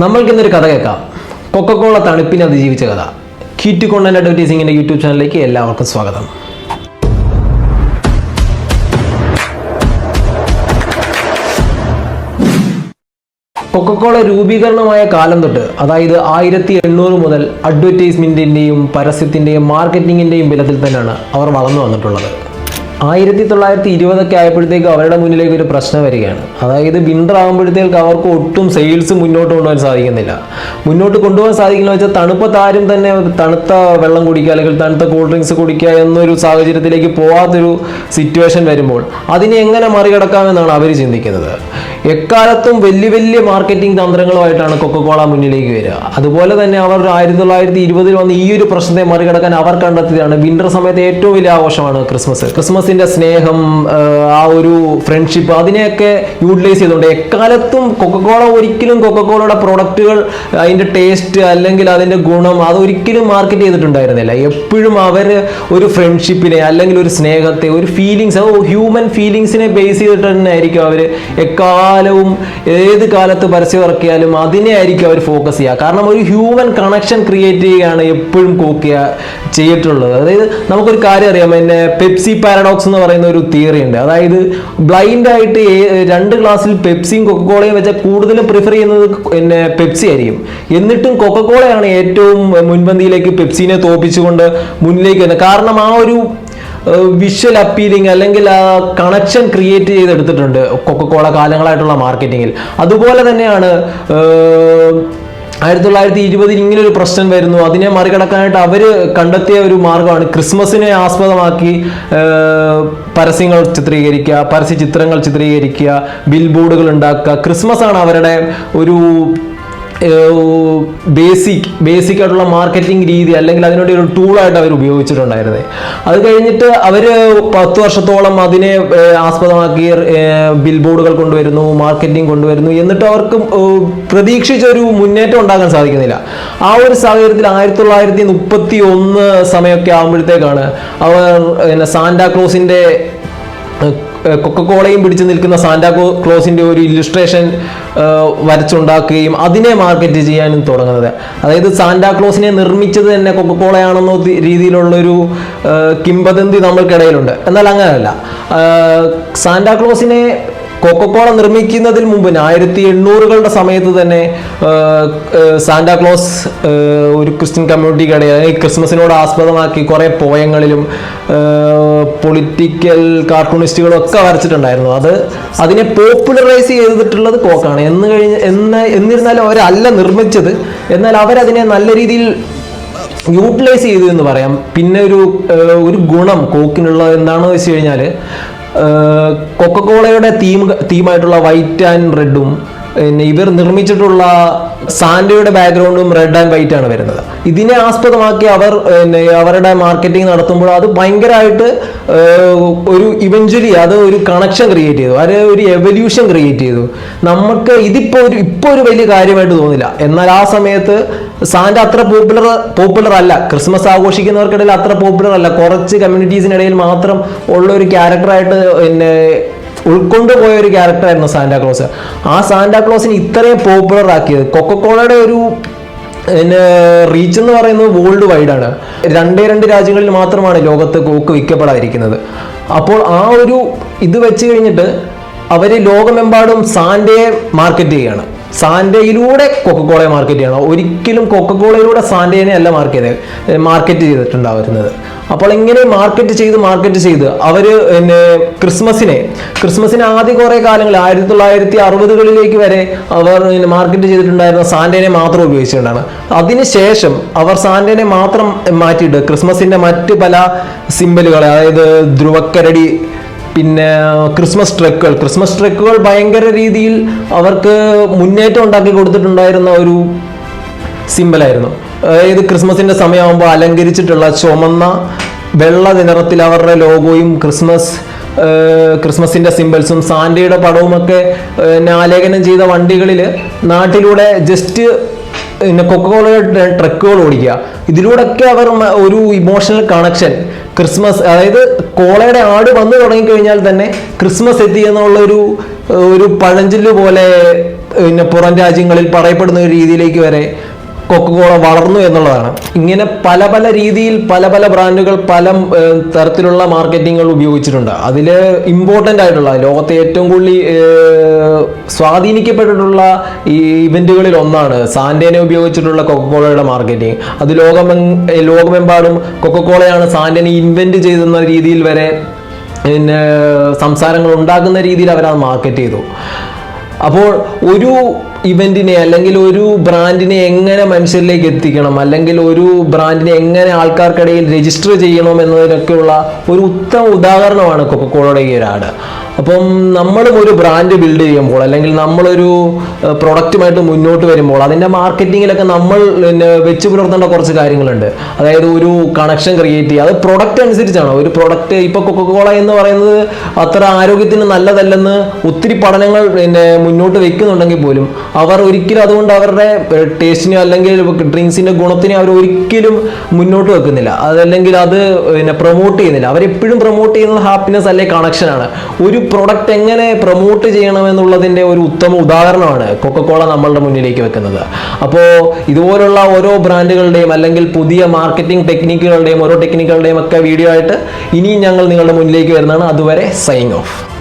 നമ്മൾക്ക് ഇന്നൊരു കഥ കേൾക്കാം. കൊക്കക്കോള തണുപ്പിനെ അതിജീവിച്ച കഥ. ക്യൂറ്റ് കോണ്ടന്റ് അഡ്വർടൈസിങ്ങിന്റെ യൂട്യൂബ് ചാനലിലേക്ക് എല്ലാവർക്കും സ്വാഗതം. കൊക്കക്കോള രൂപീകരണമായ കാലം തൊട്ട് അതായത് ആയിരത്തി എണ്ണൂറ് മുതൽ അഡ്വർടൈസ്മെന്റിന്റെയും പരസ്യത്തിന്റെയും മാർക്കറ്റിംഗിന്റെയും ബലത്തിൽ തന്നെയാണ് അവർ വളർന്നു വന്നിട്ടുള്ളത്. ആയിരത്തി തൊള്ളായിരത്തി ഇരുപതൊക്കെ ആയപ്പോഴത്തേക്ക് അവരുടെ മുന്നിലേക്ക് ഒരു പ്രശ്നം വരികയാണ്. അതായത് വിന്റർ ആകുമ്പോഴത്തേക്ക് അവർക്ക് ഒട്ടും സെയിൽസ് മുന്നോട്ട് കൊണ്ടുപോകാൻ സാധിക്കുന്നില്ല. മുന്നോട്ട് കൊണ്ടുപോകാൻ സാധിക്കില്ല വെച്ചാൽ തണുപ്പത്ത് ആരും തന്നെ തണുത്ത വെള്ളം കുടിക്കുക അല്ലെങ്കിൽ തണുത്ത കൂൾ ഡ്രിങ്ക്സ് കുടിക്കുക എന്നൊരു സാഹചര്യത്തിലേക്ക് പോകാത്തൊരു സിറ്റുവേഷൻ വരുമ്പോൾ അതിനെ എങ്ങനെ മറികടക്കാമെന്നാണ് അവർ ചിന്തിക്കുന്നത്. എക്കാലത്തും വലിയ വലിയ മാർക്കറ്റിംഗ് തന്ത്രങ്ങളുമായിട്ടാണ് കൊക്കക്കോള മുന്നിലേക്ക് വരിക. അതുപോലെ തന്നെ അവർ ആയിരത്തി തൊള്ളായിരത്തി ഇരുപതിൽ വന്ന് ഈ ഒരു പ്രശ്നത്തെ മറികടക്കാൻ അവർ കണ്ടെത്തിയതാണ് വിന്റർ സമയത്ത് ഏറ്റവും വലിയ ആഘോഷമാണ് ക്രിസ്മസ് ക്രിസ്മസിന്റെ സ്നേഹം ആ, ഒരു ഫ്രണ്ട്ഷിപ്പ് അതിനെയൊക്കെ യൂട്ടിലൈസ് ചെയ്തുകൊണ്ട് എക്കാലത്തും കൊക്കക്കോള ഒരിക്കലും കൊക്കക്കോളയുടെ പ്രോഡക്റ്റുകൾ അതിന്റെ ടേസ്റ്റ് അല്ലെങ്കിൽ അതിന്റെ ഗുണം അതൊരിക്കലും മാർക്കറ്റ് ചെയ്തിട്ടുണ്ടായിരുന്നില്ല. എപ്പോഴും അവർ ഒരു ഫ്രണ്ട്ഷിപ്പിനെ അല്ലെങ്കിൽ ഒരു സ്നേഹത്തെ ഒരു ഫീലിങ്സ് ഹ്യൂമൻ ഫീലിങ്സിനെ ബേസ് ചെയ്തിട്ട് തന്നെ ആയിരിക്കും അവർ എക്കാലവും ഏത് കാലത്ത് പരസ്യം ഇറക്കിയാലും അതിനെ ആയിരിക്കും അവർ ഫോക്കസ് ചെയ്യുക. കാരണം ഒരു ഹ്യൂമൻ കണക്ഷൻ ക്രിയേറ്റ് ചെയ്യുകയാണ് എപ്പോഴും കോക്കിയ ചെയ്തിട്ടുള്ളത്. അതായത് നമുക്കൊരു കാര്യം അറിയാം. പിന്നെ പെപ്സി പാരഡോക്സ് എന്ന് പറയുന്ന ഒരു തിയറി ഉണ്ട്. അതായത് ബ്ലൈൻഡ് ആയിട്ട് രണ്ട് ഗ്ലാസ്സിൽ പെപ്സിയും കൊക്കക്കോളയും വെച്ചാൽ കൂടുതലും പ്രിഫർ ചെയ്യുന്നത് പിന്നെ പെപ്സി ആയിരിക്കും. എന്നിട്ടും കൊക്കക്കോളയാണ് ഏറ്റവും മുൻപന്തിയിലേക്ക് പെപ്സിനെ തോപ്പിച്ചുകൊണ്ട് മുന്നിലേക്ക് വരുന്നത്. കാരണം ആ ഒരു വിഷ്വൽ അപ്പീലിംഗ് അല്ലെങ്കിൽ ആ കണക്ഷൻ ക്രിയേറ്റ് ചെയ്തെടുത്തിട്ടുണ്ട് കൊക്കക്കോള കാലങ്ങളായിട്ടുള്ള മാർക്കറ്റിങ്ങിൽ അതുപോലെ തന്നെയാണ് ആയിരത്തി തൊള്ളായിരത്തി ഇരുപതിൽ ഇങ്ങനെ ഒരു പ്രശ്നം വരുന്നു. അതിനെ മറികടക്കാനായിട്ട് അവർ കണ്ടെത്തിയ ഒരു മാർഗമാണ് ക്രിസ്മസിനെ ആസ്പദമാക്കി പരസ്യങ്ങൾ ചിത്രീകരിക്കുക പരസ്യ ചിത്രങ്ങൾ ചിത്രീകരിക്കുക ബിൽ ബോർഡുകൾ ഉണ്ടാക്കുക. ക്രിസ്മസ് ആണ് അവരുടെ ഒരു ബേസിക് ബേസിക് ആയിട്ടുള്ള മാർക്കറ്റിംഗ് രീതി അല്ലെങ്കിൽ അതിനുവേണ്ടി ഒരു ടൂളായിട്ട് അവർ ഉപയോഗിച്ചിട്ടുണ്ടായിരുന്നത് അത് കഴിഞ്ഞിട്ട് അവർ പത്ത് വർഷത്തോളം അതിനെ ആസ്പദമാക്കി ബിൽ ബോർഡുകൾ കൊണ്ടുവരുന്നു മാർക്കറ്റിംഗ് കൊണ്ടുവരുന്നു. എന്നിട്ട് അവർക്ക് പ്രതീക്ഷിച്ച ഒരു മുന്നേറ്റം ഉണ്ടാക്കാൻ സാധിക്കുന്നില്ല. ആ ഒരു സാഹചര്യത്തിൽ ആയിരത്തി തൊള്ളായിരത്തി മുപ്പത്തി ഒന്ന് സമയമൊക്കെ ആകുമ്പോഴത്തേക്കാണ് അവർ സാന്റാക്ലോസിന്റെ കൊക്കക്കോളയും പിടിച്ചു നിൽക്കുന്ന സാന്റാ ക്ലോസിന്റെ ഒരു ഇല്ലുസ്ട്രേഷൻ വരച്ചുണ്ടാക്കുകയും അതിനെ മാർക്കറ്റ് ചെയ്യാനും തുടങ്ങുന്നത്. അതായത് സാന്റാ ക്ലോസിനെ നിർമ്മിച്ചത് തന്നെ കൊക്കക്കോളയാണെന്ന രീതിയിലുള്ളൊരു കിംബദന്തി നമ്മൾക്കിടയിലുണ്ട്. എന്നാൽ അങ്ങനെയല്ല. സാന്റാ ക്ലോസിനെ കൊക്കക്കോള നിർമ്മിക്കുന്നതിൽ മുമ്പ് ആയിരത്തി എണ്ണൂറുകളുടെ സമയത്ത് തന്നെ ആ, ആ, സാന്റാ ക്ലോസ് ആ, ഒരു ക്രിസ്ത്യൻ കമ്മ്യൂണിറ്റിക്കിടയിൽ അല്ലെങ്കിൽ ക്രിസ്മസിനോട് ആസ്പദമാക്കി കുറേ പോയങ്ങളിലും പൊളിറ്റിക്കൽ കാർട്ടൂണിസ്റ്റുകളും ഒക്കെ വരച്ചിട്ടുണ്ടായിരുന്നു. അത് അതിനെ പോപ്പുലറൈസ് ചെയ്തിട്ടുള്ളത് കോക്കാണ് എന്ന് കഴിഞ്ഞ് എന്ന് എന്നിരുന്നാലും അവരല്ല നിർമ്മിച്ചത്. എന്നാൽ അവരതിനെ നല്ല രീതിയിൽ യൂട്ടിലൈസ് ചെയ്തു എന്ന് പറയാം. പിന്നെ ഒരു ഒരു ഗുണം കോക്കിനുള്ള എന്താണെന്ന് വെച്ച് കഴിഞ്ഞാൽ കൊക്കക്കോളയുടെ തീം തീമായിട്ടുള്ള വൈറ്റ് ആൻഡ് റെഡും പിന്നെ ഇവർ നിർമ്മിച്ചിട്ടുള്ള സാൻഡയുടെ ബാക്ക്ഗ്രൗണ്ടും റെഡ് ആൻഡ് വൈറ്റ് ആണ് വരുന്നത്. ഇതിനെ ആസ്പദമാക്കി അവർ പിന്നെ അവരുടെ മാർക്കറ്റിംഗ് നടത്തുമ്പോൾ അത് ഭയങ്കരമായിട്ട് ഒരു ഇവഞ്ച്വലി അത് ഒരു കണക്ഷൻ ക്രിയേറ്റ് ചെയ്തു. അത് ഒരു എവല്യൂഷൻ ക്രിയേറ്റ് ചെയ്തു. നമുക്ക് ഇതിപ്പോ ഒരു ഇപ്പോൾ ഒരു വലിയ കാര്യമായിട്ട് തോന്നില്ല. എന്നാൽ ആ സമയത്ത് സാന്റ അത്ര പോപ്പുലർ പോപ്പുലർ അല്ല. ക്രിസ്മസ് ആഘോഷിക്കുന്നവർക്കിടയിൽ അത്ര പോപ്പുലർ അല്ല. കുറച്ച് കമ്മ്യൂണിറ്റീസിനിടയിൽ മാത്രം ഉള്ള ഒരു ക്യാരക്ടറായിട്ട് പിന്നെ ഉൾക്കൊണ്ടുപോയ ഒരു ക്യാരക്ടറായിരുന്നു സാന്റാക്ലോസ് ആ സാന്റാക്ലോസിനെ ഇത്രയും പോപ്പുലർ ആക്കിയത്. കൊക്കക്കോളയുടെ ഒരു പിന്നെ റീച്ച് എന്ന് പറയുന്നത് വേൾഡ് വൈഡ് ആണ്. രണ്ടേ രണ്ട് രാജ്യങ്ങളിൽ മാത്രമാണ് ലോകത്ത് കോക്ക് വിൽക്കപ്പെടാതിരിക്കുന്നത്. അപ്പോൾ ആ ഒരു ഇത് വെച്ച് കഴിഞ്ഞിട്ട് അവർ ലോകമെമ്പാടും സാൻഡയെ മാർക്കറ്റ് ചെയ്യുകയാണ്. സാൻഡയിലൂടെ കൊക്കക്കോളയെ മാർക്കറ്റ് ചെയ്യണം. ഒരിക്കലും കൊക്കക്കോളയിലൂടെ സാൻഡേനെ അല്ല മാർക്കറ്റ് മാർക്കറ്റ് ചെയ്തിട്ടുണ്ടാവുന്നത്. അപ്പോൾ ഇങ്ങനെ മാർക്കറ്റ് ചെയ്ത് മാർക്കറ്റ് ചെയ്ത് അവർ പിന്നെ ക്രിസ്മസിനെ ക്രിസ്മസിന് ആദ്യ കുറേ കാലങ്ങൾ ആയിരത്തി തൊള്ളായിരത്തി അറുപതുകളിലേക്ക് വരെ അവർ മാർക്കറ്റ് ചെയ്തിട്ടുണ്ടായിരുന്ന സാൻഡേനെ മാത്രം ഉപയോഗിച്ചിട്ടുണ്ടാണ് അതിനുശേഷം അവർ സാൻഡേനെ മാത്രം മാറ്റിയിട്ട് ക്രിസ്മസിന്റെ മറ്റ് പല സിമ്പലുകളെ അതായത് ധ്രുവക്കരടി പിന്നെ ക്രിസ്മസ് ട്രക്കുകൾ. ക്രിസ്മസ് ട്രക്കുകൾ ഭയങ്കര രീതിയിൽ അവർക്ക് മുന്നേറ്റം ഉണ്ടാക്കി കൊടുത്തിട്ടുണ്ടായിരുന്ന ഒരു സിമ്പലായിരുന്നു. അതായത് ക്രിസ്മസിന്റെ സമയമാകുമ്പോൾ അലങ്കരിച്ചിട്ടുള്ള ചുമന്ന വെള്ള നിറത്തിൽ അവരുടെ ലോഗോയും ക്രിസ്മസ് ക്രിസ്മസിന്റെ സിമ്പിൾസും സാന്റയുടെ പടവുമൊക്കെ ആലേഖനം ചെയ്ത വണ്ടികളിൽ നാട്ടിലൂടെ ജസ്റ്റ് പിന്നെ കൊക്കകോള ട്രക്കുകൾ ഓടിക്കുക. ഇതിലൂടെയൊക്കെ അവർ ഒരു ഇമോഷണൽ കണക്ഷൻ ക്രിസ്മസ് അതായത് കോളയുടെ ആട് വന്നു തുടങ്ങിക്കഴിഞ്ഞാൽ തന്നെ ക്രിസ്മസ് എത്തി എന്നുള്ള ഒരു ഒരു പോലെ പിന്നെ പുറം രാജ്യങ്ങളിൽ പറയപ്പെടുന്ന ഒരു രീതിയിലേക്ക് വരെ കൊക്കക്കോള വളർന്നു എന്നുള്ളതാണ്. ഇങ്ങനെ പല പല രീതിയിൽ പല പല ബ്രാൻഡുകൾ പല തരത്തിലുള്ള മാർക്കറ്റിങ്ങുകൾ ഉപയോഗിച്ചിട്ടുണ്ട്. അതിൽ ഇമ്പോർട്ടന്റ് ആയിട്ടുള്ള ലോകത്തെ ഏറ്റവും കൂടുതൽ സ്വാധീനിക്കപ്പെട്ടിട്ടുള്ള ഈ ഇവന്റുകളിൽ ഒന്നാണ് സാൻഡേനെ ഉപയോഗിച്ചിട്ടുള്ള കൊക്കക്കോളയുടെ മാർക്കറ്റിംഗ്. അത് ലോകം ലോകമെമ്പാടും കൊക്കക്കോളയാണ് സാൻഡേനെ ഇൻവെന്റ് ചെയ്തെന്ന രീതിയിൽ വരെ പിന്നെ സംസാരങ്ങൾ ഉണ്ടാക്കുന്ന രീതിയിൽ അവരത് മാർക്കറ്റ് ചെയ്തു. അപ്പോൾ ഒരു ഇവന്റിനെ അല്ലെങ്കിൽ ഒരു ബ്രാൻഡിനെ എങ്ങനെ മനുഷ്യരിലേക്ക് എത്തിക്കണം? അല്ലെങ്കിൽ ഒരു ബ്രാൻഡിനെ എങ്ങനെ ആൾക്കാർക്കിടയിൽ രജിസ്റ്റർ ചെയ്യണം എന്നതിനൊക്കെയുള്ള ഒരു ഉത്തമ ഉദാഹരണമാണ് കൊക്കക്കോളയുടെ ഈ ഒരാട് അപ്പം നമ്മളും ഒരു ബ്രാൻഡ് ബിൽഡ് ചെയ്യുമ്പോൾ അല്ലെങ്കിൽ നമ്മളൊരു പ്രൊഡക്റ്റുമായിട്ട് മുന്നോട്ട് വരുമ്പോൾ അതിന്റെ മാർക്കറ്റിങ്ങിലൊക്കെ നമ്മൾ പിന്നെ വെച്ച് പുലർത്തേണ്ട കുറച്ച് കാര്യങ്ങളുണ്ട്. അതായത് ഒരു കണക്ഷൻ ക്രിയേറ്റ് ചെയ്യുക. അത് പ്രൊഡക്റ്റ് അനുസരിച്ചാണ്. ഒരു പ്രൊഡക്റ്റ് ഇപ്പോൾ കൊക്കക്കോള എന്ന് പറയുന്നത് അത്ര ആരോഗ്യത്തിന് നല്ലതല്ലെന്ന് ഒത്തിരി പഠനങ്ങൾ പിന്നെ മുന്നോട്ട് വെക്കുന്നുണ്ടെങ്കിൽ പോലും അവർ ഒരിക്കലും അതുകൊണ്ട് അവരുടെ ടേസ്റ്റിനോ അല്ലെങ്കിൽ ഡ്രിങ്ക്സിന്റെ ഗുണത്തിനെ അവർ ഒരിക്കലും മുന്നോട്ട് വെക്കുന്നില്ല. അതല്ലെങ്കിൽ അത് പിന്നെ പ്രൊമോട്ട് ചെയ്യുന്നില്ല. അവരെപ്പോഴും പ്രൊമോട്ട് ചെയ്യുന്നത് ഹാപ്പിനെസ് അല്ലെ കണക്ഷനാണ് ഒരു പ്രൊഡക്റ്റ് എങ്ങനെ പ്രൊമോട്ട് ചെയ്യണമെന്നുള്ളതിന്റെ ഒരു ഉത്തമ ഉദാഹരണമാണ് കൊക്കക്കോള നമ്മളുടെ മുന്നിലേക്ക് വെക്കുന്നത്. അപ്പോൾ ഇതുപോലുള്ള ഓരോ ബ്രാൻഡുകളുടെയും അല്ലെങ്കിൽ പുതിയ മാർക്കറ്റിംഗ് ടെക്നിക്കുകളുടെയും ഓരോ ടെക്നിക്കുകളുടെയും ഒക്കെ വീഡിയോ ആയിട്ട് ഇനിയും ഞങ്ങൾ നിങ്ങളുടെ മുന്നിലേക്ക് വരുന്നതാണ്. അതുവരെ സൈൻ ഓഫ്